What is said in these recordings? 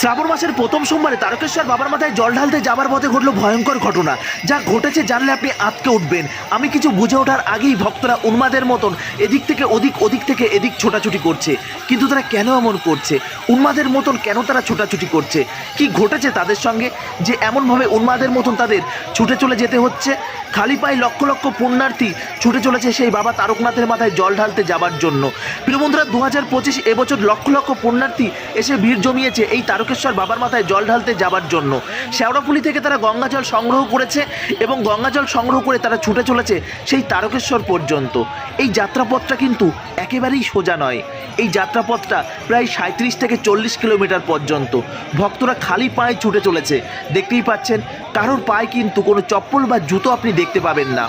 শ্রাবণ মাসের প্রথম সোমবারে তারকেশ্বর বাবার মাথায় জল ঢালতে যাবার পথে ঘটলো ভয়ঙ্কর ঘটনা। যা ঘটেছে জানলে আপনি আটকে উঠবেন। আমি কিছু বুঝে ওঠার আগেই ভক্তরা উন্মাদের মতন এদিক থেকে ওদিক ওদিক থেকে এদিক ছোটাছুটি করছে। কিন্তু তারা কেন এমন করছে? উন্মাদের মতন কেন তারা ছোটাছুটি করছে? কি ঘটেছে তাদের সঙ্গে? যে এমনভাবে উন্মাদের মতন তাদের ছুটে চলে যেতে হচ্ছে? খালি পায়ে লক্ষ লক্ষ পুণ্যার্থী ছুটে চলেছে সেই বাবা তারকনাথের মাথায় জল ঢালতে যাবার জন্য। প্রিয় বন্ধুরা দু হাজার পঁচিশ এবছর লক্ষ লক্ষ পুণ্যার্থী এসে ভিড় জমিয়েছে এই তারকেশ্বর বাবার মাথায় জল ঢালতে যাবার জন্য। শেওড়াফুলি থেকে তারা গঙ্গা জল সংগ্রহ করেছে এবং গঙ্গা জল সংগ্রহ করে তারা ছুটে চলেছে সেই তারকেশ্বর পর্যন্ত। এই যাত্রাপথটা কিন্তু একেবারেই সোজা নয়। এই যাত্রাপথটা প্রায় সাঁত্রিশ থেকে চল্লিশ কিলোমিটার পর্যন্ত। ভক্তরা খালি পায়ে ছুটে চলেছে। দেখতেই পাচ্ছেন, কারোর পায়ে কিন্তু কোনো চপ্পল বা জুতো আপনি দেখতে পাবেন না।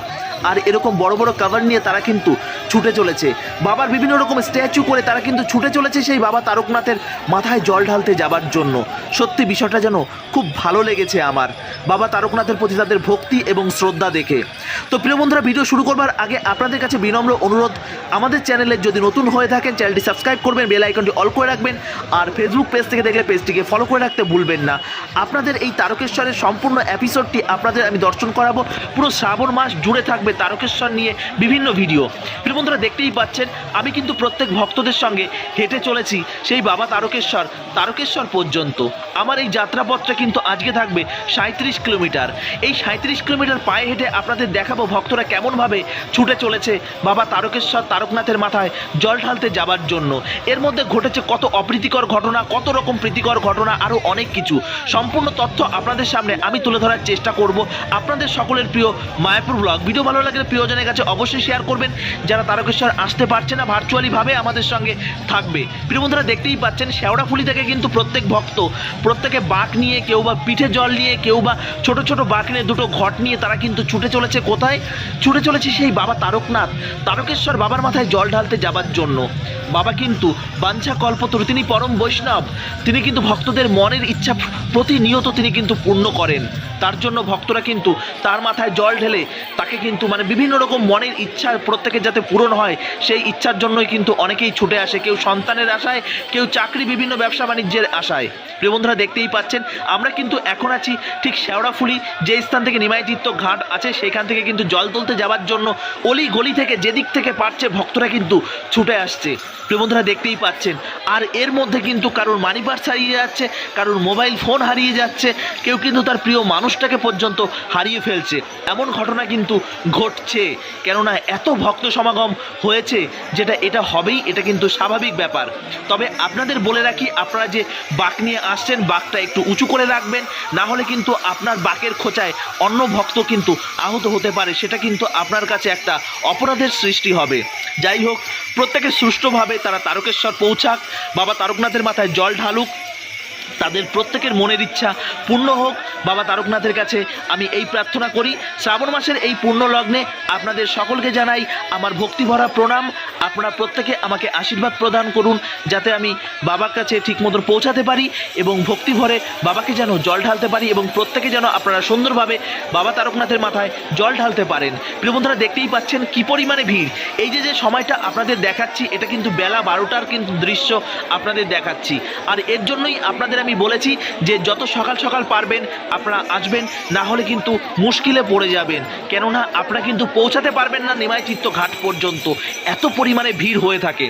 আর এরকম বড় বড় কাভার নিয়ে তারা কিন্তু ছুটে চলেছে। বাবার বিভিন্ন রকম স্ট্যাচু করে তারা কিন্তু ছুটে চলেছে সেই বাবা তারকনাথের মাথায় জল ঢালতে যাবার জন্য। সত্যি বিষয়টা যেন খুব ভালো লেগেছে আমার। বাবা তারকনাথের প্রতি তাদের ভক্তি এবং শ্রদ্ধা দেখে। তো প্রিয় বন্ধুরা ভিডিও শুরু করবার আগে আপনাদের কাছে বিনম্র অনুরোধ, আমাদের চ্যানেলে যদি নতুন হয়ে থাকেন, চ্যানেলটি সাবস্ক্রাইব করবেন বেল আইকনটি অল করে রাখবেন, আর ফেসবুক পেজ থেকে দেখলে পেজটিকে ফলো করে রাখতে ভুলবেন না। আপনাদের এই তারকেশ্বরের সম্পূর্ণ এপিসোডটি আপনাদের আমি দর্শন করাবো। পুরো শ্রাবণ মাস জুড়ে থাকবে তারকেশ্বর নিয়ে বিভিন্ন ভিডিও বন্ধুরা দেখতেই পাচ্ছেন, আমি কিন্তু প্রত্যেক ভক্তদের সঙ্গে হেঁটে চলেছি সেই বাবা তারকেশ্বর তারকেশ্বর পর্যন্ত। আমার এই যাত্রাপথটা কিন্তু আজকে থাকবে সাঁত্রিশ কিলোমিটার। এই সাঁত্রিশ কিলোমিটার পায়ে হেঁটে আপনাদের দেখাবো ভক্তরা কেমনভাবে ছুটে চলেছে বাবা তারকেশ্বর তারকনাথের মাথায় জল ঢালতে যাবার জন্য। এর মধ্যে ঘটেছে কত অপ্রীতিকর ঘটনা, কত রকম প্রীতিকর ঘটনা, আরও অনেক কিছু। সম্পূর্ণ তথ্য আপনাদের সামনে আমি তুলে ধরার চেষ্টা করব। আপনাদের সকলের প্রিয় মায়াপুর ব্লগ। ভিডিও ভালো লাগলে প্রিয়জনের কাছে অবশ্যই শেয়ার করবেন। যারা তারকেশ্বর আসতে পারছে না ভার্চুয়ালিভাবে আমাদের সঙ্গে থাকবে। প্রিয় বন্ধুরা, দেখতেই পাচ্ছেন শেওড়াফুলি থেকে কিন্তু প্রত্যেক ভক্ত, প্রত্যেকে বাঁক নিয়ে, কেউ বা পিঠে জল নিয়ে, কেউ বা ছোট ছোট বাঁক নিয়ে, দুটো ঘট নিয়ে তারা কিন্তু ছুটে চলেছে। কোথায়? ছুটে চলেছে সেই বাবা তারকনাথ। তারকেশ্বর বাবার মাথায় জল ঢালতে যাবার জন্য। বাবা কিন্তু বাঞ্ছা কল্পতরু, তিনি পরম বৈষ্ণব। তিনি কিন্তু ভক্তদের মনের ইচ্ছা প্রতিনিয়ত তিনি কিন্তু পূর্ণ করেন। তার জন্য ভক্তরা কিন্তু তার মাথায় জল ঢেলে তাকে কিন্তু মানে বিভিন্ন রকম মনের ইচ্ছা প্রত্যেকের যাতে পূরণ হয়, সেই ইচ্ছার জন্যই কিন্তু অনেকেই ছুটে আসে। কেউ সন্তানের আশায়, কেউ চাকরি বিভিন্ন ব্যবসা বাণিজ্যের আশায়। প্রিয় বন্ধুরা, দেখতেই পাচ্ছেন, আমরা কিন্তু এখন আছি ঠিক শেওড়াফুলি যে স্থান থেকে নিমাইচিত্ত ঘাট আছে, সেখান থেকে কিন্তু জল তুলতে যাওয়ার জন্য অলি গলি থেকে যেদিক থেকে পারছে, ভক্তরা কিন্তু ছুটে আসছে। প্রিয় বন্ধুরা, দেখতেই পাচ্ছেন, আর এর মধ্যে কিন্তু কারোর মানি পার্স হারিয়ে যাচ্ছে, কারোর মোবাইল ফোন হারিয়ে যাচ্ছে, কেউ কিন্তু তার প্রিয় মানুষটাকে পর্যন্ত হারিয়ে ফেলছে। এমন ঘটনা কিন্তু ঘটছে, কেননা এত ভক্ত সমাগম হয়েছে যেটা এটা হবেই, এটা কিন্তু স্বাভাবিক ব্যাপার। তবে আপনাদের বলে রাখি, আপনারা যে বাঁক নিয়ে আসছেন, বাঁকটা একটু উঁচু করে রাখবেন, না হলে কিন্তু আপনার বাঁকের খোঁচায় অন্য ভক্ত কিন্তু আহত হতে পারে, সেটা কিন্তু আপনার কাছে একটা অপরাধের সৃষ্টি হবে। যাই হোক, প্রত্যেকে সুষ্ঠুভাবে তারা তারকেশ্বর পৌঁছাক, বাবা তারকনাথের মাথায় জল ঢালুক তাদের প্রত্যেকের মনের ইচ্ছা পূর্ণ হোক। বাবা তারকনাথের কাছে আমি এই প্রার্থনা করি। শ্রাবণ মাসের এই পূর্ণ লগ্নে আপনাদের সকলকে জানাই আমার ভক্তিভরা প্রণাম। আপনারা প্রত্যেকে আমাকে আশীর্বাদ প্রদান করুন যাতে আমি বাবার কাছে ঠিক মতন পৌঁছাতে পারি এবং ভক্তিভরে বাবাকে যেন জল ঢালতে পারি এবং প্রত্যেকে যেন আপনারা সুন্দরভাবে বাবা তারকনাথের মাথায় জল ঢালতে পারেন। প্রিয় বন্ধুরা, দেখতেই পাচ্ছেন কি পরিমাণে ভিড়। এই যে যে সময়টা আপনাদের দেখাচ্ছি, এটা কিন্তু বেলা বারোটার কিন্তু দৃশ্য আপনাদের দেখাচ্ছি। আর এর জন্যই আপনাদের আমি বলেছি যে যত সকাল সকাল পারবেন, আপনারা আসবেন, না হলে কিন্তু মুশকিলে পড়ে যাবেন। কেননা আপনারা কিন্তু পৌঁছাতে পারবেন না নিমাইচিত্ত ঘাট পর্যন্ত। এত পরিমাণে ভিড় হয়ে থাকে।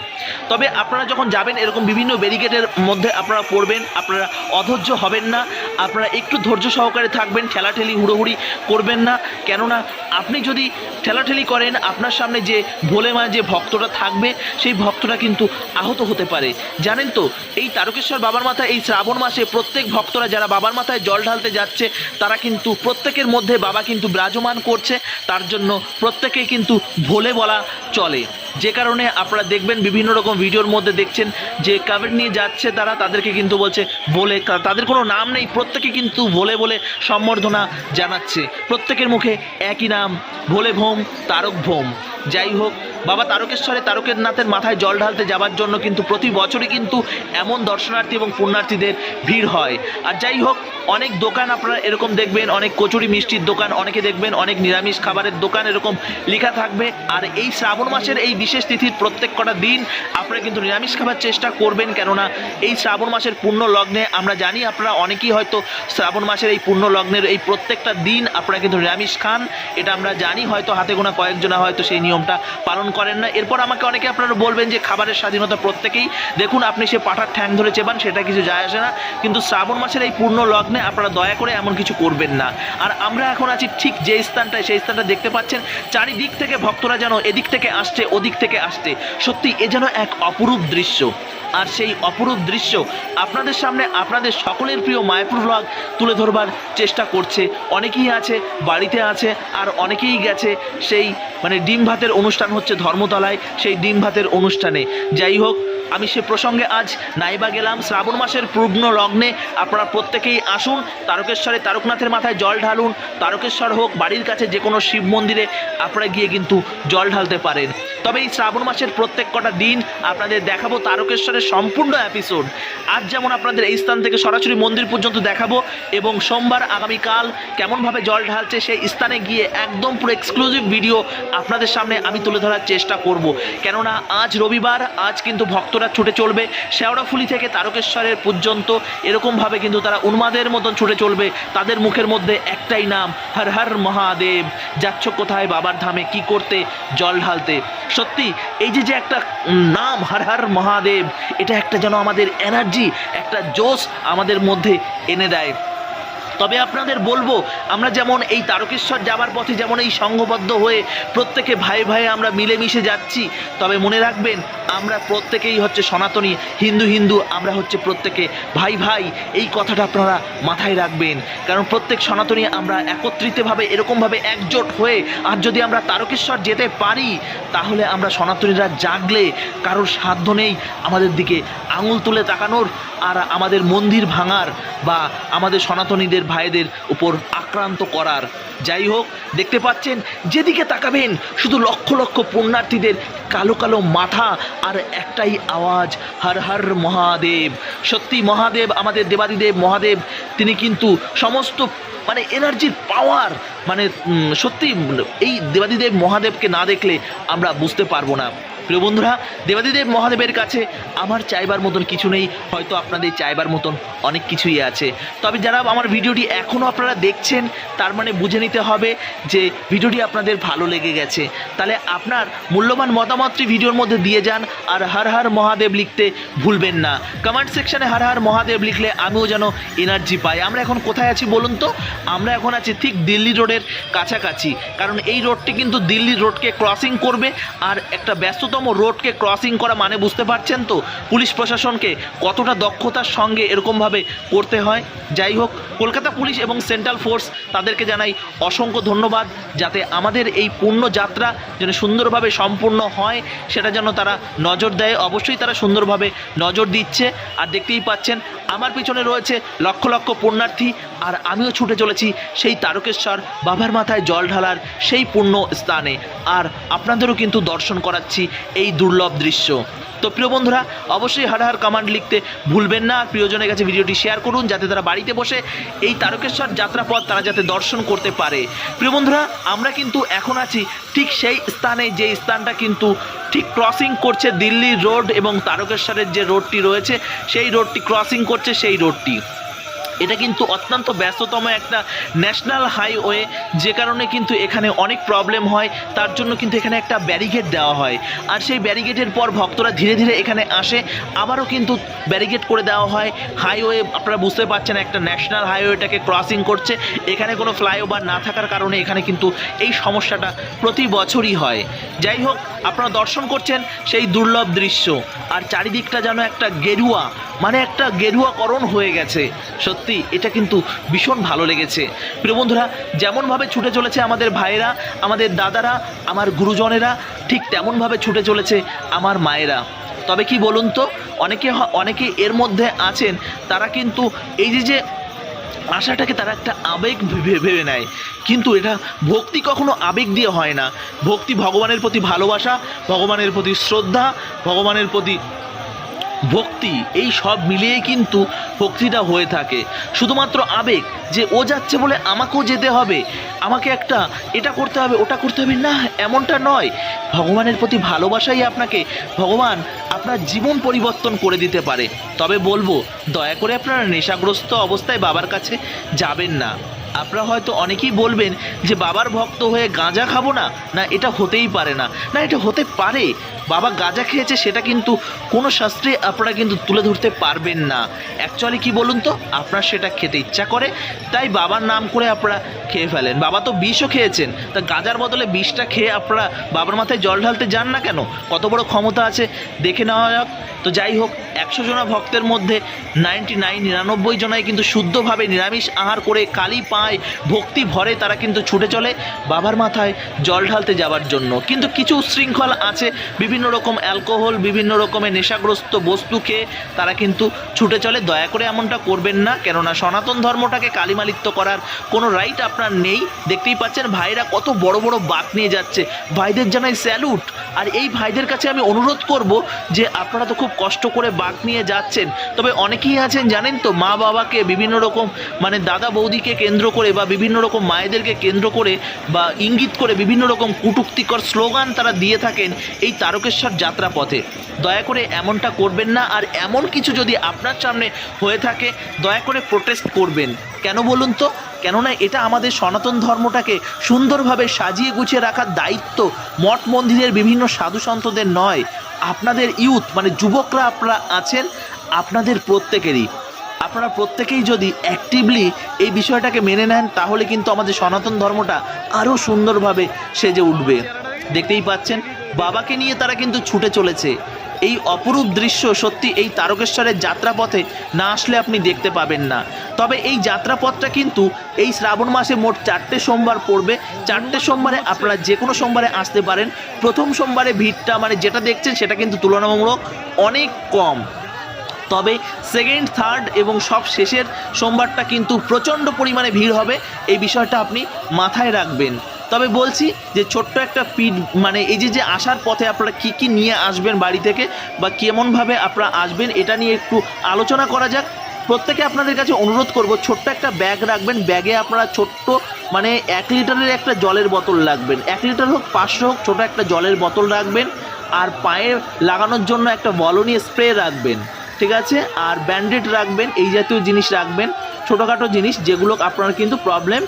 তবে আপনারা যখন যাবেন, এরকম বিভিন্ন ব্যারিকেডের মধ্যে আপনারা পড়বেন, আপনারা অধৈর্য হবেন না, আপনারা একটু ধৈর্য সহকারে থাকবেন, ঠেলাঠেলি হুড়োহুড়ি করবেন না। কেননা আপনি যদি ঠেলাঠেলি করেন, আপনার সামনে যে ভোলে মা যে ভক্তটা থাকবে, সেই ভক্তটা কিন্তু আহত হতে পারে। জানেন তো, এই তারকেশ্বর বাবার মাথা এই শ্রাবণ মাসে প্রত্যেক ভক্তরা যারা বাবার মাথায় জল ঢালতে যাচ্ছে, তারা কিন্তু প্রত্যেকের মধ্যে বাবা কিন্তু বিরাজমান করছে, তার জন্য প্রত্যেকে কিন্তু ভোলে বলা চলে। যে কারণে আপনারা দেখবেন বিভিন্ন রকম ভিডিওর মধ্যে দেখছেন যে কাভার নিয়ে যাচ্ছে তারা, তাদেরকে কিন্তু বলছে বলে তাদের কোনো নাম নেই, প্রত্যেকে কিন্তু বলে বলে সম্বর্ধনা জানাচ্ছে। প্রত্যেকের মুখে একই নাম, ভোলে ভোম, তারক ভোম। যাই হোক বাবা তারকেশ্বরে তারকেনাথের মাথায় জল ঢালতে যাবার জন্য কিন্তু প্রতি বছরই কিন্তু এমন দর্শনার্থী এবং পুণ্যার্থীদের ভিড় হয়। আর যাই হোক, অনেক দোকান আপনারা এরকম দেখবেন, অনেক কচুরি মিষ্টির দোকান, অনেকে দেখবেন অনেক নিরামিষ খাবারের দোকান এরকম লেখা থাকবে। আর এই শ্রাবণ মাসের এই বিশেষ তিথির প্রত্যেক কটা দিন আপনারা কিন্তু নিরামিষ খাবার চেষ্টা করবেন, কেননা এই শ্রাবণ মাসের পূর্ণ লগ্নে আমরা জানি আপনারা অনেকেই হয়তো শ্রাবণ মাসের এই পূর্ণ লগ্নের এই প্রত্যেকটা দিন আপনারা কিন্তু নিরামিষ খান। এটা আমরা জানি, হয়তো হাতে গোনা কয়েকজনা হয়তো সেই নিয়মটা পালন করেন না। এরপর আমাকে অনেকে আপনারা বলবেন যে খাবারের স্বাধীনতা প্রত্যেকেই। দেখুন, আপনি সে পাঠার ঠ্যাং ধরে চেবান, সেটা কিছু যায় আসে না। কিন্তু শ্রাবণ মাসের এই পূর্ণ লগ্নে আপনারা দয়া করে এমন কিছু করবেন না। আর আমরা এখন আছি ঠিক যে স্থানটায়, সেই স্থানটা দেখতে পাচ্ছেন। চারিদিক থেকে ভক্তরা যেন এদিক থেকে আসছে, ওদিক থেকে আসছে। সত্যি, এ যেন এক অপরূপ দৃশ্য। আর সেই অপরূপ দৃশ্য আপনাদের সামনে আপনাদের সকলের প্রিয় মায়াপুর ব্লগ তুলে ধরবার চেষ্টা করছে। অনেকেই আছে, বাড়িতে আছে, আর অনেকেই গেছে। সেই মানে ডিম ভাতের অনুষ্ঠান হচ্ছে ধর্মতলায় সেই ডিম ভাতের অনুষ্ঠানে। যাই হোক, আমি সে প্রসঙ্গে আজ নাইবা গেলাম শ্রাবণ মাসের পূর্ণ লগ্নে। আপনারা প্রত্যেকেই আসুন, তারকেশ্বরে তারকনাথের মাথায় জল ঢালুন। তারকেশ্বর হোক, বাড়ির কাছে যে কোনো শিব মন্দিরে আপনারা গিয়ে কিন্তু জল ঢালতে পারেন। তবে এই শ্রাবণ মাসের প্রত্যেক কটা দিন আপনাদের দেখাবো তারকেশ্বরের সম্পূর্ণ এপিসোড আজ যেমন আপনাদের এই স্থান থেকে সরাসরি মন্দির পর্যন্ত দেখাবো এবং সোমবার আগামীকাল কেমনভাবে জল ঢালছে সেই স্থানে গিয়ে একদম পুরো এক্সক্লুসিভ ভিডিও আপনাদের সামনে আমি তুলে ধরার করব। কেননা আজ রবিবার, আজ কিন্তু ভক্তরা ছুটে চলবে। শেওড়াফুলি থেকে তারকেশ্বরের পর্যন্ত এরকমভাবে কিন্তু তারা উন্মাদের মতন ছুটে চলবে। তাদের মুখের মধ্যে একটাই নাম, হর হর মহাদেব। যাচ্ছ কোথায়, বাবার ধামে, কি করতে, জল ঢালতে। সত্যি, এই যে যে একটা নাম, হর হর মহাদেব, এটা একটা যেন আমাদের এনার্জি একটা জোশ আমাদের মধ্যে এনে দেয়। তবে আপনাদের বলব, আমরা যেমন এই তারকেশ্বর যাবার পথে যেমন এই সংঘবদ্ধ হয়ে প্রত্যেকে ভাই ভাই আমরা মিলেমিশে যাচ্ছি, তবে মনে রাখবেন আমরা প্রত্যেকেই হচ্ছে সনাতনী, হিন্দু হিন্দু, আমরা হচ্ছে প্রত্যেকে ভাই ভাই। এই কথাটা আপনারা মাথায় রাখবেন, কারণ প্রত্যেক সনাতনী আমরা একত্রিতভাবে, এরকমভাবে একজোট হয়ে আর যদি আমরা তারকেশ্বর যেতে পারি, তাহলে আমরা সনাতনীরা জাগলে কারোর সাধ্য নেই আমাদের দিকে আঙুল তুলে তাকানোর, আর আমাদের মন্দির ভাঙার বা আমাদের সনাতনীদের ভাইদের উপর আক্রান্ত করার। যাই হোক, দেখতে পাচ্ছেন, যেদিকে তাকাবেন, শুধু লক্ষ লক্ষ পুণ্যার্থীদের কালো কালো মাথা আর একটাই আওয়াজ, হর হর মহাদেব। সত্যি মহাদেব, আমাদের দেবাদিদেব, মহাদেব, তিনি কিন্তু সমস্ত মানে এনার্জির পাওয়ার মানে সত্যি, এই দেবাদিদেব, মহাদেবকে না দেখলে আমরা বুঝতে পারব না। প্রিয় বন্ধুরা, দেবাদিদেব মহাদেবের কাছে আমার চাইবার মতন কিছু নেই, হয়তো আপনাদের চাইবার মতন অনেক কিছুই আছে। তবে যারা আমার ভিডিওটি এখনও আপনারা দেখছেন, তার মানে বুঝে নিতে হবে যে ভিডিওটি আপনাদের ভালো লেগে গেছে। তাহলে আপনার মূল্যবান মতামতটি ভিডিওর মধ্যে দিয়ে যান, আর হর হর মহাদেব লিখতে ভুলবেন না। কমেন্ট সেকশানে হর হর মহাদেব লিখলে আমিও যেন এনার্জি পাই। আমরা এখন কোথায় আছি বলুন তো? আমরা এখন আছি ঠিক দিল্লি রোডের কাছাকাছি। কারণ এই রোডটি কিন্তু দিল্লি রোডকে ক্রসিং করবে, আর একটা ব্যস্ততম রোডকে ক্রসিং করা মানে বুঝতে পারছেন তো? পুলিশ প্রশাসনকে কতটা দক্ষতার সঙ্গে এরকমভাবে করতে হয়? যাই হোক, কলকাতা পুলিশ এবং সেন্ট্রাল ফোর্স তাদেরকে জানাই অসংখ্য ধন্যবাদ, যাতে আমাদের এই পূর্ণ যাত্রা যেন সুন্দরভাবে সম্পূর্ণ হয়, সেটা যেন তারা নজর দেয়। অবশ্যই তারা সুন্দরভাবে নজর দিচ্ছে। আর দেখতেই পাচ্ছেন, আমার পিছনে রয়েছে লক্ষ লক্ষ পুণ্যার্থী, আর আমিও ছুটে চলেছি সেই তারকেশ্বর বাবার মাথায় জল ঢালার সেই পূর্ণ স্থানে। আর আপনাদেরও কিন্তু দর্শন করাচ্ছি এই দুর্লভ দৃশ্য। তো প্রিয় বন্ধুরা, অবশ্যই হার হার কমান্ড লিখতে ভুলবেন না আর প্রিয়জনের কাছে ভিডিওটি শেয়ার করুন যাতে তারা বাড়িতে বসে এই তারকেশ্বর যাত্রাপথ তারা যাতে দর্শন করতে পারে। প্রিয় বন্ধুরা, আমরা কিন্তু এখন আছি ঠিক সেই স্থানে যে স্থানটা কিন্তু ঠিক ক্রসিং করছে দিল্লি রোড এবং তারকেশ্বরের যে রোডটি রয়েছে, সেই রোডটি ক্রসিং করছে সেই রোডটি এটা কিন্তু অত্যন্ত ব্যস্ততম একটা ন্যাশনাল হাইওয়ে, যে কারণে কিন্তু এখানে অনেক প্রবলেম হয়। তার জন্য কিন্তু এখানে একটা ব্যারিকেড দেওয়া হয়। আর সেই ব্যারিকেডের পর ভক্তরা ধীরে ধীরে এখানে আসে। আবারও কিন্তু ব্যারিকেড করে দেওয়া হয়। হাইওয়ে আপনারা বুঝতে পারছেন, একটা ন্যাশনাল হাইওয়েটাকে ক্রসিং করছে। এখানে কোনো ফ্লাইওভার না থাকার কারণে এখানে কিন্তু এই সমস্যাটা প্রতি বছরই হয়। যাই হোক, আপনারা দর্শন করছেন সেই দুর্লভ দৃশ্য। আর চারিদিকটা যেন একটা গেরুয়া মানে একটা গেরুয়াকরণ হয়ে গেছে। সত্যি এটা কিন্তু ভীষণ ভালো লেগেছে। প্রিয় বন্ধুরা, যেমনভাবে ছুটে চলেছে আমাদের ভাইয়েরা, আমাদের দাদারা, আমার গুরুজনেরা, ঠিক তেমনভাবে ছুটে চলেছে আমার মায়েরা। তবে কি বলুন তো, অনেকে অনেকে এর মধ্যে আছেন, তারা কিন্তু এই যে যে আশাটাকে তারা একটা আবেগ ভেবে নেয়। কিন্তু এটা ভক্তি কখনো আবেগ দিয়ে হয় না। ভক্তি ভগবানের প্রতি ভালোবাসা, ভগবানের প্রতি শ্রদ্ধা, ভগবানের প্রতি ভক্তি, এই সব মিলিয়েই কিন্তু ভক্তিটা হয়ে থাকে। শুধুমাত্র আবেগ যে ও যাচ্ছে বলে আমাকেও যেতে হবে, আমাকে একটা এটা করতে হবে, ওটা করতে হবে, না, এমনটা নয়। ভগবানের প্রতি ভালোবাসাই আপনাকে, ভগবান আপনার জীবন পরিবর্তন করে দিতে পারে। তবে বলব, দয়া করে আপনারা নেশাগ্রস্ত অবস্থায় বাবার কাছে যাবেন না। আপনারা হয়তো অনেকেই বলবেন যে বাবার ভক্ত হয়ে গাঁজা খাব না না এটা হতেই পারে না। না, এটা হতে পারে। বাবা গাঁজা খেয়েছে, সেটা কিন্তু কোনো শাস্ত্রে আপনারা কিন্তু তুলে ধরতে পারবেন না। অ্যাকচুয়ালি কি বলুন তো? আপনার সেটা খেতে ইচ্ছা করে, তাই বাবার নাম করে আপনারা খেয়ে ফেলেন। বাবা তো বিষও খেয়েছেন, তা গাঁজার বদলে বিষটা খেয়ে আপনারা বাবার মাথায় জল ঢালতে যান না কেন? কত বড় ক্ষমতা আছে, দেখে নেওয়া যাক। তো যাই হোক, একশো জনা ভক্তের মধ্যে নাইনটি নাইন নিরানব্বই জনাই কিন্তু শুদ্ধভাবে নিরামিষ আহার করে কালী কালি পায় ভক্তি ভরে তারা কিন্তু ছুটে চলে বাবার মাথায় জল ঢালতে যাওয়ার জন্য। কিন্তু কিছু শৃঙ্খল আছে, বিভিন্ন রকম অ্যালকোহল, বিভিন্ন রকমের নেশাগ্রস্ত বস্তু খেয়ে তারা কিন্তু ছুটে চলে। দয়া করে এমনটা করবেন না, কেননা সনাতন ধর্মটাকে কালিমালিত্য করার কোনো রাইট আপনার নেই। দেখতেই পাচ্ছেন ভাইরা কত বড় বড় বাক নিয়ে যাচ্ছে। ভাইদের জানাই স্যালুট আর এই ভাইদের কাছে আমি অনুরোধ করব যে আপনারা তো খুব কষ্ট করে বাঘ নিয়ে যাচ্ছেন। তবে অনেকেই আছেন জানেন তো মা বাবাকে বিভিন্ন রকম মানে দাদা বৌদিকে কেন্দ্র করে বা বিভিন্ন রকম মায়েদেরকে কেন্দ্র করে বা ইঙ্গিত করে বিভিন্ন রকম কুটুক্তিকর স্লোগান তারা দিয়ে থাকেন এই তারকেশ্বর যাত্রা পথে। দয়া করে এমনটা করবেন না আর এমন কিছু যদি আপনার সামনে হয়ে থাকে, দয়া করে প্রোটেস্ট করবেন। কেন বলুন তো? কেননা এটা আমাদের সনাতন ধর্মটাকে সুন্দরভাবে সাজিয়ে গুছিয়ে রাখার দায়িত্ব মঠ মন্দিরের বিভিন্ন সাধু সন্তদের নয়। আপনাদের ইউথ মানে যুবকরা আপনারা আছেন, আপনাদের প্রত্যেকেরই। আপনারা প্রত্যেকেই যদি অ্যাক্টিভলি এই বিষয়টাকে মেনে নেন, তাহলে কিন্তু আমাদের সনাতন ধর্মটা আরও সুন্দরভাবে সেজে উঠবে। দেখতেই পাচ্ছেন, বাবাকে নিয়ে তারা কিন্তু ছুটে চলেছে। এই অপরূপ দৃশ্য সত্যি এই তারকেশ্বরের যাত্রাপথে না আসলে আপনি দেখতে পাবেন না। তবে এই যাত্রাপথটা কিন্তু এই শ্রাবণ মাসে মোট চারটে সোমবার পড়বে। চারটে সোমবারে আপনারা যে কোনো সোমবারে আসতে পারেন। প্রথম সোমবারে ভিড়টা মানে যেটা দেখছেন সেটা কিন্তু তুলনামূলক অনেক কম। তবে সেকেন্ড থার্ড এবং সব শেষের সোমবারটা কিন্তু প্রচণ্ড পরিমাণে ভিড় হবে। এই বিষয়টা আপনি মাথায় রাখবেন। তবে বলছি যে ছোট্ট একটা পিড মানে এই যে যে আসার পথে আপনারা কি কি নিয়ে আসবেন বাড়ি থেকে বা কেমনভাবে আপনারা আসবেন, এটা নিয়ে একটু আলোচনা করা যাক। প্রত্যেকে আপনাদের কাছে অনুরোধ করব, ছোট্ট একটা ব্যাগ রাখবেন। ব্যাগে আপনারা ছোট্ট মানে এক লিটারের একটা জলের বোতল রাখবেন। এক লিটার হোক, পাঁচশো হোক, ছোটো একটা জলের বোতল রাখবেন। আর পায়ে লাগানোর জন্য একটা বলনি স্প্রে রাখবেন। ঠিক আছে? আর ব্যান্ডেড রাখবেন, এই জাতীয় জিনিস রাখবেন, ছোটোখাটো জিনিস যেগুলো আপনার কিন্তু প্রবলেম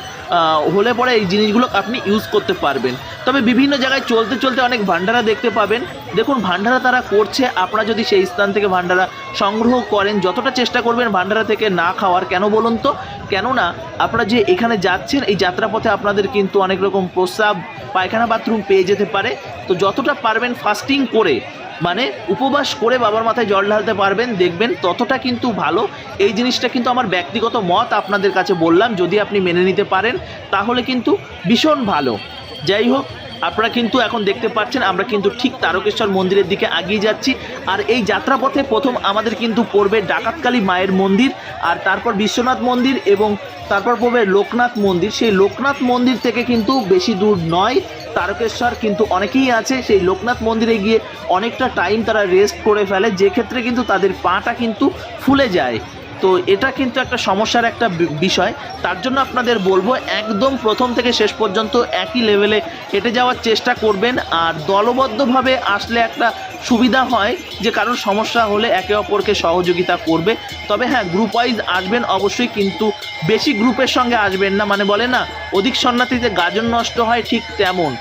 হলে পরে এই জিনিসগুলো আপনি ইউজ করতে পারবেন। তবে বিভিন্ন জায়গায় চলতে চলতে অনেক ভান্ডারা দেখতে পাবেন। দেখুন, ভান্ডারা তারা করছে, আপনারা যদি সেই স্থান থেকে ভান্ডারা সংগ্রহ করেন, যতটা চেষ্টা করবেন ভান্ডারা থেকে না খাওয়ার, কেন বলুন তো? কেননা, আপনারা যে এখানে যাচ্ছেন, এই যাত্রাপথে আপনাদের কিন্তু অনেক রকম প্রস্রাব পায়খানা বাথরুম পেয়ে যেতে পারে। তো যতটা পারবেন ফাস্টিং করে মানে উপবাস করে বাবার মাথায় জল ঢালতে পারবেন, দেখবেন ততটা কিন্তু ভালো। এই জিনিসটা কিন্তু আমার ব্যক্তিগত মত আপনাদের কাছে বললাম, যদি আপনি মেনে নিতে পারেন, তাহলে কিন্তু ভীষণ ভালো। যাই হোক আপনারা কিন্তু এখন দেখতে পাচ্ছেন, আমরা কিন্তু ঠিক তারকেশ্বর মন্দিরের দিকে এগিয়ে যাচ্ছি। আর এই যাত্রাপথে প্রথম আমাদের কিন্তু পড়বে ডাকাতকালী মায়ের মন্দির, আর তারপর বিশ্বনাথ মন্দির এবং তারপর পড়বে লোকনাথ মন্দির। সেই লোকনাথ মন্দির থেকে কিন্তু বেশি দূর নয়, তারকেশ্বর কিন্তু অনেকেই আছে। সেই লোকনাথ মন্দিরে গিয়ে অনেকটা টাইম তারা রেস্ট করে ফেলে যে ক্ষেত্রে কিন্তু তাদের পাটা কিন্তু ফুলে যায়। তো এটা কিন্তু একটা সমস্যার একটা বিষয়। তার জন্য আপনাদের বলব, একদম প্রথম থেকে শেষ পর্যন্ত একই লেভেলে হেঁটে যাওয়ার চেষ্টা করবেন। আর দলবদ্ধভাবে আসলে একটা সুবিধা হয় যে, কারোর সমস্যা হলে একে অপরকে সহযোগিতা করবে। তবে হ্যাঁ গ্রুপ ওয়াইজ আসবেন অবশ্যই, কিন্তু বেশি গ্রুপের সঙ্গে আসবেন না। মানে বলে না, অধিক সন্ন্যাসীতে গাজন নষ্ট হয় ঠিক তেমন।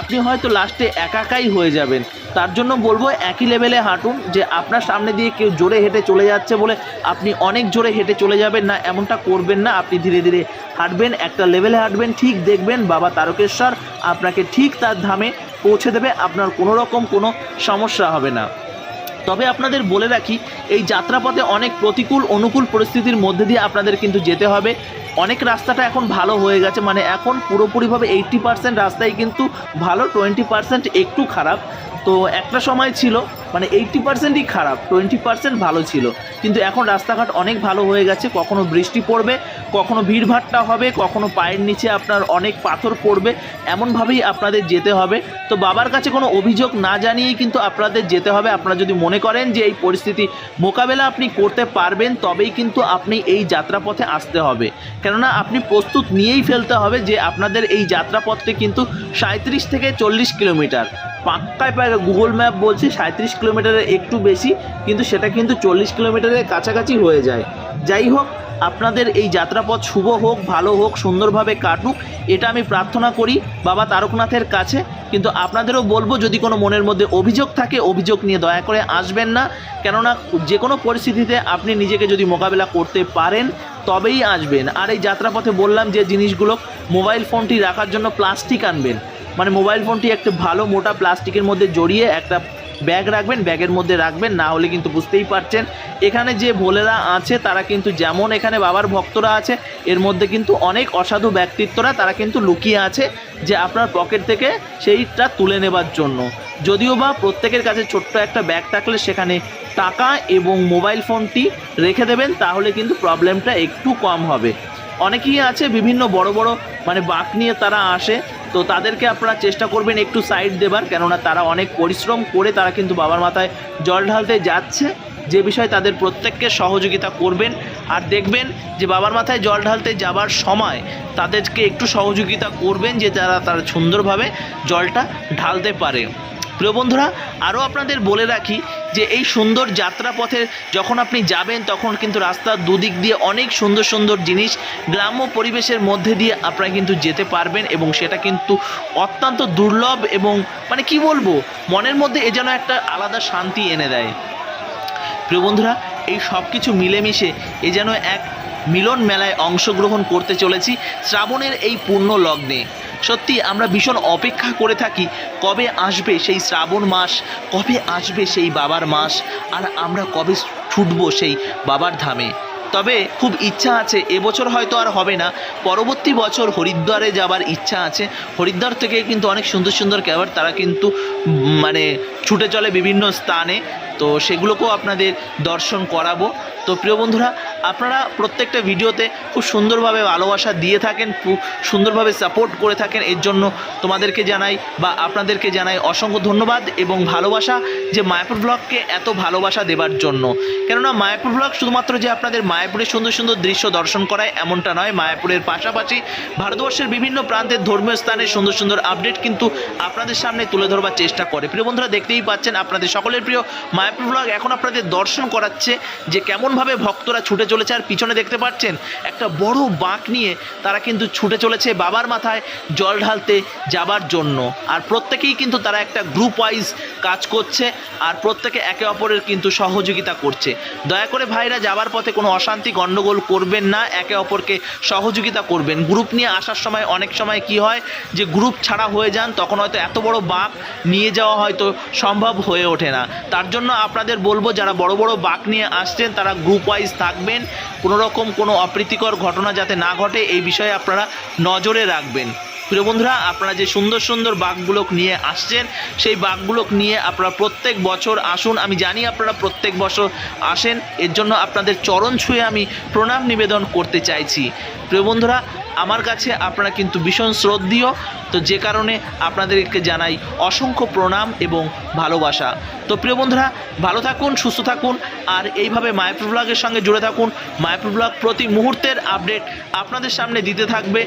আপনি হয়তো লাস্টে একাকাই হয়ে যাবেন। তার জন্য বলব একই লেভেলে হাঁটুন যে আপনার সামনে দিয়ে কেউ জোরে হেঁটে চলে যাচ্ছে বলে আপনি অনেক জোরে হেঁটে চলে যাবেন না, এমনটা করবেন না। আপনি ধীরে ধীরে হাঁটবেন, একটা লেভেলে হাঁটবেন, ঠিক দেখবেন বাবা তারকেশ্বর আপনাকে ঠিক তার ধামে পৌঁছে দেবে, আপনার কোনো রকম কোনো সমস্যা হবে না। তবে আপনাদের বলে রাখি, এই যাত্রাপথে অনেক প্রতিকূল, অনুকূল পরিস্থিতির মধ্যে দিয়ে আপনাদের কিন্তু যেতে হবে। অনেক রাস্তাটা এখন ভালো হয়ে গেছে মানে এখন পুরোপুরিভাবে এইট্টি পার্সেন্ট রাস্তাই কিন্তু ভালো টোয়েন্টি পার্সেন্ট একটু খারাপ। তো একটা সময় ছিল মানে এইটটি পার্সেন্টই খারাপ টোয়েন্টি পার্সেন্ট ভালো ছিল। কিন্তু এখন রাস্তাঘাট অনেক ভালো হয়ে গেছে, কখনো বৃষ্টি পড়বে, কখনো ভিড়ভাট্টা হবে, কখনো পায়ের নিচে আপনার অনেক পাথর পড়বে, এমনভাবেই আপনাদের যেতে হবে। তো বাবার কাছে কোনো অভিযোগ না জানিয়েই কিন্তু আপনাদের যেতে হবে। আপনারা যদি মনে করেন যে এই পরিস্থিতি মোকাবেলা আপনি করতে পারবেন, তবেই কিন্তু আপনি এই যাত্রাপথে আসতে হবে। কেননা আপনি প্রস্তুত নিয়েই ফেলতে হবে যে আপনাদের এই যাত্রাপথটি কিন্তু সাঁত্রিশ থেকে চল্লিশ কিলোমিটার, পাক্কায় পায় গুগল ম্যাপ বলছে সাঁত্রিশ কিলোমিটারের একটু বেশি, কিন্তু সেটা কিন্তু চল্লিশ কিলোমিটারের কাছাকাছি হয়ে যায়। যাই হোক, আপনাদের এই যাত্রাপথ শুভ হোক, ভালো হোক, সুন্দরভাবে কাটুক, এটা আমি প্রার্থনা করি বাবা তারকনাথের কাছে। কিন্তু আপনাদেরও বলব, যদি কোনো মনের মধ্যে অভিযোগ থাকে, অভিযোগ নিয়ে দয়া করে আসবেন না। কেননা যে কোনো পরিস্থিতিতে আপনি নিজেকে যদি মোকাবেলা করতে পারেন, তবেই আসবেন। আর এই যাত্রাপথে বললাম যে জিনিসগুলো, মোবাইল ফোনটি রাখার জন্য প্লাস্টিক আনবেন। মানে মোবাইল ফোনটি একটা ভালো মোটা প্লাস্টিকের মধ্যে জড়িয়ে একটা ব্যাগ রাখবেন ব্যাগের মধ্যে রাখবেন, না হলে কিন্তু বুঝতেই পারছেন। এখানে যে ভোলেরা আছে, তারা কিন্তু যেমন এখানে বাবার ভক্তরা আছে, এর মধ্যে কিন্তু অনেক অসাধু ব্যক্তিত্বরা তারা কিন্তু লুকিয়ে আছে যে আপনার পকেট থেকে সেইটা তুলে নেবার জন্য। যদিও বা প্রত্যেকের কাছে ছোট্ট একটা ব্যাগ থাকলে সেখানে টাকা এবং মোবাইল ফোনটি রেখে দেবেন, তাহলে কিন্তু প্রবলেমটা একটু কম হবে। অনেকেই আছে বিভিন্ন বড় বড় মানে বাঁক নিয়ে তারা আসে তো তাদেরকে আপনারা চেষ্টা করবেন একটু সাইড দেবার, কেননা তারা অনেক পরিশ্রম করে তারা কিন্তু বাবার মাথায় জল ঢালতে যাচ্ছে। যে বিষয়ে তাদের প্রত্যেককে সহযোগিতা করবেন আর দেখবেন যে বাবার মাথায় জল ঢালতে যাবার সময় তাদেরকে একটু সহযোগিতা করবেন যে তারা তারা সুন্দরভাবে জলটা ঢালতে পারে। প্রিয় বন্ধুরা, আরও আপনাদের বলে রাখি যে এই সুন্দর যাত্রাপথে যখন আপনি যাবেন, তখন কিন্তু রাস্তার দুদিক দিয়ে অনেক সুন্দর সুন্দর জিনিস গ্রাম্য পরিবেশের মধ্যে দিয়ে আপনারা কিন্তু যেতে পারবেন এবং সেটা কিন্তু অত্যন্ত দুর্লভ এবং মানে কি বলব, মনের মধ্যে এ যেন একটা আলাদা শান্তি এনে দেয়। প্রিয় বন্ধুরা, এই সব কিছু মিলেমিশে এ যেন এক মিলন মেলায় অংশগ্রহণ করতে চলেছি শ্রাবণের এই পূর্ণ লগ্নে। সত্যি, আমরা ভীষণ অপেক্ষা করে থাকি কবে আসবে সেই শ্রাবণ মাস, কবে আসবে সেই বাবার মাস, আর আমরা কবে ছুটবো সেই বাবার ধামে। তবে খুব ইচ্ছা আছে, এবছর হয়তো আর হবে না। পরবর্তী বছর হরিদ্বারে যাবার ইচ্ছা আছে। হরিদ্বার থেকে কিন্তু অনেক সুন্দর সুন্দর ক্যাবার তারা কিন্তু মানে ছুটে চলে বিভিন্ন স্থানে। তো সেগুলোকেও আপনাদের দর্শন করাবো। তো প্রিয় বন্ধুরা আপনারা প্রত্যেকটা ভিডিওতে খুব সুন্দরভাবে ভালোবাসা দিয়ে থাকেন সুন্দরভাবে সাপোর্ট করে থাকেন। এর জন্য তোমাদেরকে জানাই বা আপনাদেরকে জানাই অসংখ্য ধন্যবাদ এবং ভালোবাসা যে মায়াপুর ব্লগকে এত ভালোবাসা দেবার জন্য। কেননা মায়াপুর ব্লগ শুধুমাত্র যে আপনাদের মায়াপুরের সুন্দর সুন্দর দৃশ্য দর্শন করায় এমনটা নয়, মায়াপুরের পাশাপাশি ভারতবর্ষের বিভিন্ন প্রান্তের ধর্মীয় স্থানের সুন্দর সুন্দর আপডেট কিন্তু আপনাদের সামনে তুলে ধরবার চেষ্টা করে। প্রিয় বন্ধুরা, দেখতেই পাচ্ছেন আপনাদের সকলের প্রিয় মায়াপুর ব্লগ এখন আপনাদের দর্শন করাচ্ছে যে কেমনভাবে ভক্তরা ছুটে চলেছে আর পিছনে দেখতে পাচ্ছেন একটা বড় বাঁক নিয়ে তারা কিন্তু ছুটে চলেছে বাবার মাথায় জল ঢালতে যাবার জন্য। আর প্রত্যেকেই কিন্তু তারা একটা গ্রুপ ওয়াইজ কাজ করছে আর প্রত্যেকে একে অপরের কিন্তু সহযোগিতা করছে। দয়া করে ভাইরা, যাবার পথে কোনো অশান্তি গণ্ডগোল করবেন না, একে অপরকে সহযোগিতা করবেন। গ্রুপ নিয়ে আসার সময় অনেক সময় কি হয় যে গ্রুপ ছাড়া হয়ে যান, তখন হয়তো এত বড় বাঁক নিয়ে যাওয়া হয়তো সম্ভব হয়ে ওঠে না। তার জন্য আপনাদের বলব, যারা বড় বড় বাঁক নিয়ে আসছেন, তারা গ্রুপ ওয়াইজ থাকবেন। কোনো রকম কোনো অপ্রীতিকর ঘটনা যাতে না ঘটে, এই বিষয়ে আপনারা নজরে রাখবেন। প্রিয় বন্ধুরা, আপনারা যে সুন্দর সুন্দর বাঘগুলো নিয়ে আসছেন, সেই বাঘগুলো নিয়ে আপনারা প্রত্যেক বছর আসুন। আমি জানি আপনারা প্রত্যেক বছর আসেন, এর জন্য আপনাদের চরণ ছুঁয়ে আমি প্রণাম নিবেদন করতে চাইছি। প্রিয় বন্ধুরা আমার কাছে আপনারা কিন্তু ভীষণ শ্রদ্ধীয়। তো যে কারণে আপনাদেরকে জানাই অসংখ্য প্রণাম এবং ভালোবাসা। তো প্রিয় বন্ধুরা, ভালো থাকুন, সুস্থ থাকুন, আর এইভাবে মায়াপুর ব্লগের সঙ্গে জুড়ে থাকুন। মায়াপুর ব্লগ প্রতি মুহূর্তের আপডেট আপনাদের সামনে দিতে থাকবে।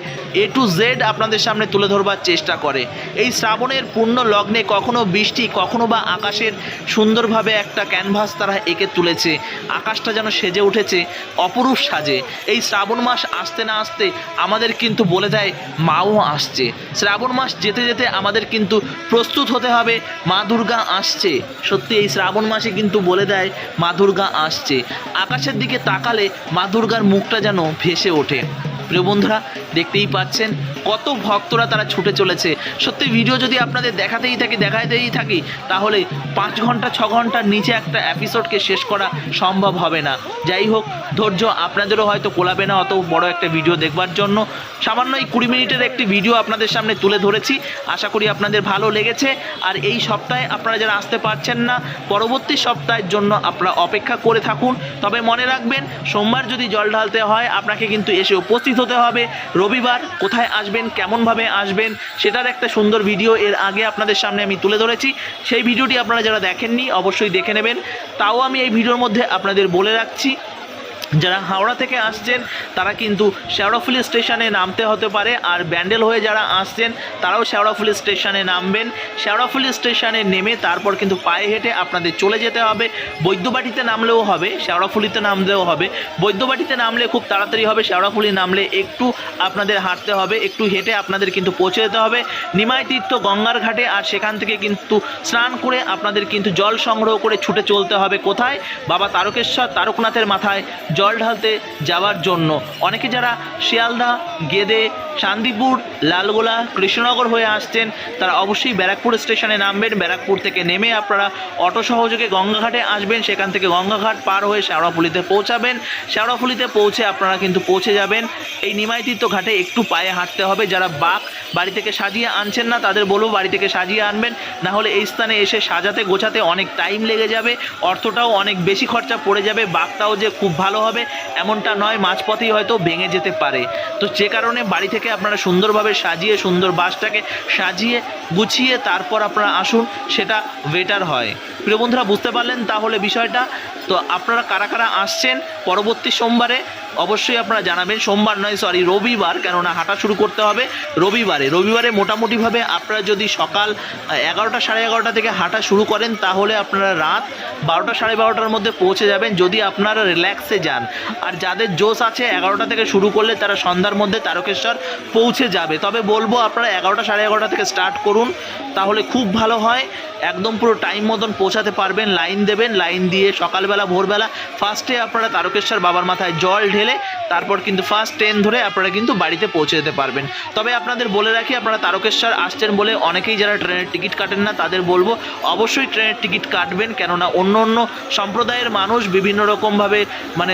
এ টু জেড আপনাদের সামনে তুলে ধরবার চেষ্টা করে। এই শ্রাবণের পূর্ণ লগ্নে কখনো বৃষ্টি, কখনো বা আকাশের সুন্দরভাবে একটা ক্যানভাস তারা এঁকে তুলেছে। আকাশটা যেন সেজে উঠেছে, অপরূপ সাজে। এই শ্রাবণ মাস আসতে না আসতে আমাদের কিন্তু বলে দেয়, মাও আসছে। শ্রাবণ মাস যেতে যেতে আমাদের কিন্তু প্রস্তুত হতে হবে, মা দুর্গা আসছে। সত্যি এই শ্রাবণ মাসে কিন্তু বলে দেয়, মা দুর্গা আসছে। আকাশের দিকে তাকালে মা দুর্গার মুখটা যেন ভেসে ওঠে। প্রিয় বন্ধুরা, দেখতেই পাচ্ছেন কত ভক্তরা তারা ছুটে চলেছে। সত্যি ভিডিও যদি আপনাদের দেখাতেই থাকি দেখাতেই থাকি, তাহলে পাঁচ ঘণ্টা, ছ ঘণ্টার নিচে একটা এপিসোডকে শেষ করা সম্ভব হবে না। যাই হোক, ধৈর্য আপনাদেরও হয়তো কোলাবে না, অত বড় একটা ভিডিও দেখবার জন্য। সামান্য এই কুড়ি মিনিটের একটি ভিডিও আপনাদের সামনে তুলে ধরেছি। আশা করি আপনাদের ভালো লেগেছে। আর এই সপ্তাহে আপনারা যারা আসতে পারছেন না, পরবর্তী সপ্তাহের জন্য আপনারা অপেক্ষা করে থাকুন। তবে মনে রাখবেন, সোমবার যদি জল ঢালতে হয়, আপনাকে কিন্তু এসে উপস্থিত হতে হবে। রবিবার কোথায় আসবেন, কেমনভাবে আসবেন, সেটার একটা সুন্দর ভিডিও এর আগে আপনাদের সামনে আমি তুলে ধরেছি। সেই ভিডিওটি আপনারা যারা দেখেননি, অবশ্যই দেখে নেবেন। তাও আমি এই ভিডিওর মধ্যে আপনাদের বলে রাখছি যারা হাওড়া থেকে আসছেন, তারা কিন্তু শেওড়াফুলি স্টেশনে নামতে হতে পারে। আর ব্যান্ডেল হয়ে যারা আসছেন, তারাও শেওড়াফুলি স্টেশনে নামবেন। শেওড়াফুলি স্টেশনে নেমে তারপর কিন্তু পায়ে হেঁটে আপনাদের চলে যেতে হবে। বৈদ্যবাটিতে নামলেও হবে শেওড়াফুলিতে নামলেও হবে। বৈদ্যবাটিতে নামলে খুব তাড়াতাড়ি হবে শেওড়াফুলি নামলে একটু আপনাদের হাঁটতে হবে, একটু হেঁটে আপনাদের কিন্তু পৌঁছে যেতে হবে। নিমাই তীর্থ গঙ্গার ঘাটে, আর সেখান থেকে কিন্তু স্নান করে আপনাদের কিন্তু জল সংগ্রহ করে ছুটে চলতে হবে। কোথায়? বাবা তারকেশ্বর, তারকনাথের মাথায় জল ঢালতে যাওয়ার জন্য। অনেকে যারা শিয়ালদা গেদে শান্তিপুর, লালগোলা, কৃষ্ণনগর হয়ে আসছেন। তারা অবশ্যই ব্যারাকপুর স্টেশনে নামবেন। ব্যারাকপুর থেকে নেমে আপনারা অটো সহযোগে গঙ্গাঘাটে আসবেন। সেখান থেকে গঙ্গাঘাট পার হয়ে শেওড়াফুলিতে পৌঁছাবেন। শেওড়াফুলিতে পৌঁছে আপনারা কিন্তু পৌঁছে যাবেন। এই নিমাইতীর্থ ঘাটে একটু পায়ে হাঁটতে হবে। যারা বাঘ বাড়ি থেকে সাজিয়ে আনছেন না, তাদের বলব বাড়ি থেকে সাজিয়ে আনবেন। না হলে এই স্থানে এসে সাজাতে গোছাতে অনেক টাইম লেগে যাবে। অর্থটাও অনেক বেশি খরচা পড়ে যাবে। বাঘটাও যে খুব ভালো হবে, এমনটা নয়। মাঝপথেই হয়তো ভেঙে যেতে পারে। তো যে কারণে বাড়ি থেকে আপনারা সুন্দরভাবে সাজিয়ে, সুন্দর বাসটাকে সাজিয়ে, গুছিয়ে তারপর আপনারা আসুন, সেটা বেটার হয়। প্রিয় বন্ধুরা, বুঝতে পারলেন তাহলে বিষয়টা? তো আপনারা কারা কারা আসছেন পরবর্তী সোমবারে? অবশ্যই আপনারা জানাবেন, সোমবার নয় সরি রবিবার, কেননা হাঁটা শুরু করতে হবে রবিবারে। রবিবারে মোটামুটিভাবে আপনারা যদি সকাল এগারোটা, সাড়ে এগারোটা থেকে হাঁটা শুরু করেন, তাহলে আপনারা রাত বারোটা, সাড়ে বারোটার মধ্যে পৌঁছে যাবেন, যদি আপনারা রিল্যাক্সে যান। আর যাদের জোশ আছে, এগারোটা থেকে শুরু করলে তারা সন্ধ্যার মধ্যে তারকেশ্বর পৌঁছে যাবে। তবে বলব, আপনারা এগারোটা, সাড়ে এগারোটা থেকে স্টার্ট করুন, তাহলে খুব ভালো হয়। একদম পুরো টাইম মতন পৌঁছাতে পারবেন লাইন দেবেন লাইন দিয়ে সকালবেলা, ভোরবেলা ফার্স্টে আপনারা তারকেশ্বর বাবার মাথায় জল ঢেলে তারপর কিন্তু ফার্স্ট ট্রেন ধরে আপনারা কিন্তু বাড়িতে পৌঁছে যেতে পারবেন। তবে আপনাদের বলে রাখি, আপনারা তারকেশ্বর আসছেন বলে অনেকেই যারা ট্রেনের টিকিট কাটেন না, তাদের বলব, অবশ্যই ট্রেনের টিকিট কাটবেন। কেননা অন্য অন্য সম্প্রদায়ের মানুষ বিভিন্ন রকমভাবে মানে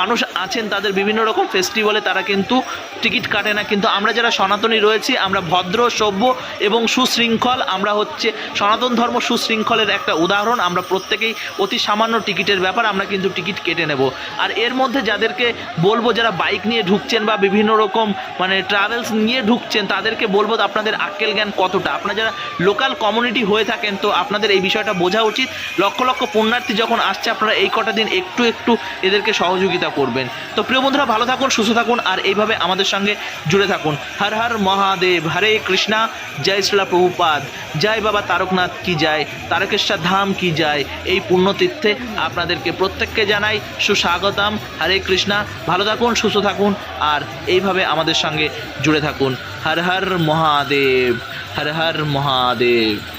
মানুষ আছেন, তাদের বিভিন্ন রকম ফেস্টিভ্যালে তারা কিন্তু টিকিট কাটে না। কিন্তু আমরা যারা সনাতনী রয়েছি, আমরা ভদ্র, সভ্য এবং সুশৃঙ্খল, আমরা হচ্ছে সনাতন ধর্ম সুশৃঙ্খলের একটা উদাহরণ। আমরা প্রত্যেকেই অতি সামান্য টিকিটের ব্যাপার, আমরা কিন্তু টিকিট কেটে নেব। আর এর মধ্যে যাদেরকে বলব যারা বাইক নিয়ে ঢুকছেন বা বিভিন্ন রকম মানে ট্রাভেলস নিয়ে ঢুকছেন, তাদেরকে বলব আপনাদের আক্কেল জ্ঞান কতটা? আপনারা যারা লোকাল কমিউনিটি হয়ে থাকেন, তো আপনাদের এই বিষয়টা বোঝা উচিত। লক্ষ লক্ষ পুণ্যার্থী যখন আসছে, আপনারা এই কটা দিন একটু একটু এদেরকে সহযোগিতা করবেন। তো প্রিয় বন্ধুরা, ভালো থাকুন, সুস্থ থাকুন, আর এইভাবে আমাদের সঙ্গে জুড়ে থাকুন। হর হর মহাদেব, হরে কৃষ্ণা, জয় শ্রীলা প্রভুপাদ, জয় বাবা তারকনাথ কি যায়, তারকেশ্বর ধাম কি যায়, এই পুণ্যতীর্থে আপনাদেরকে প্রত্যেককে জানাই সুস্বাগতম। হরে কৃষ্ণা ভালো থাকুন, সুস্থ থাকুন আর এইভাবে আমাদের সঙ্গে জুড়ে থাকুন। হর হর মহাদেব, হর হর মহাদেব।